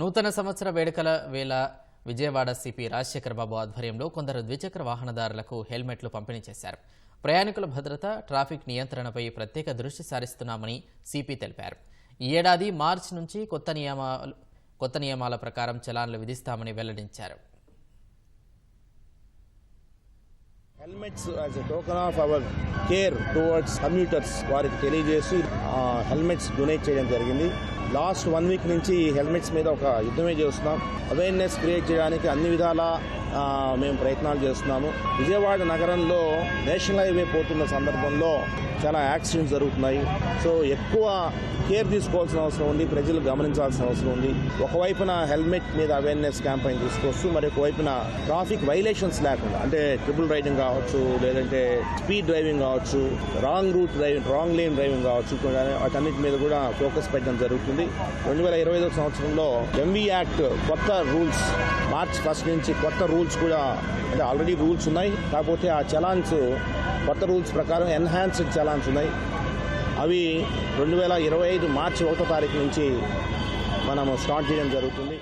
నూతన సంవత్సర వేడుకల వేళ విజయవాడ సిపి రాజశేఖర్ బాబు ఆధ్వర్యంలో కొందరు ద్విచక్ర వాహనదారులకు హెల్మెట్లు పంపిణీ చేశారు. ప్రయాణికుల భద్రత ట్రాఫిక్ నియంత్రణపై ప్రత్యేక దృష్టి సారిస్తున్నామని సిపి తెలిపారు. ఈ ఏడాది మార్చి నుంచి కొత్త నియమాలు కొత్త నియమాల ప్రకారం చలాన్లు విధిస్తామని వెల్లడించారు. Helmets as a token of our care towards commuters వారికి తెలియజేసి హెల్మెట్స్ డొనేట్ చేయడం జరిగింది. లాస్ట్ వన్ వీక్ నుంచి ఈ హెల్మెట్స్ మీద ఒక యుద్ధమే చేస్తున్నాం. అవేర్నెస్ క్రియేట్ చేయడానికి అన్ని విధాల మేము ప్రయత్నాలు చేస్తున్నాము. విజయవాడ నగరంలో నేషనల్ హైవే పోతున్న సందర్భంలో చాలా యాక్సిడెంట్స్ జరుగుతున్నాయి. సో ఎక్కువ కేర్ తీసుకోవాల్సిన అవసరం ఉంది ప్రజలు గమనించాల్సిన అవసరం ఉంది. ఒకవైపున హెల్మెట్ మీద అవేర్నెస్ క్యాంపెయిన్ తీసుకొస్తూ మరి ఒకవైపున ట్రాఫిక్ వైలేషన్స్ లేకుండా అంటే ట్రిపుల్ రైడింగ్ కావచ్చు లేదంటే స్పీడ్ డ్రైవింగ్ కావచ్చు wrong route driving wrong lane driving కావచ్చు వాటన్నిటి మీద కూడా ఫోకస్ పెట్టడం జరుగుతుంది. రెండు వేల ఇరవై ఐదో సంవత్సరంలో ఎంవీ యాక్ట్ కొత్త రూల్స్ మార్చ్ ఫస్ట్ నుంచి కొత్త రూల్స్ కూడా అంటే ఆల్రెడీ రూల్స్ ఉన్నాయి. కాకపోతే ఆ చలాన్స్ కొత్త రూల్స్ ప్రకారం ఎన్హాన్స్డ్ చలాన్స్ ఉన్నాయి. అవి రెండు వేల ఇరవై ఐదు మార్చి ఒకటో తారీఖు నుంచి మనము స్టార్ట్ చేయడం జరుగుతుంది.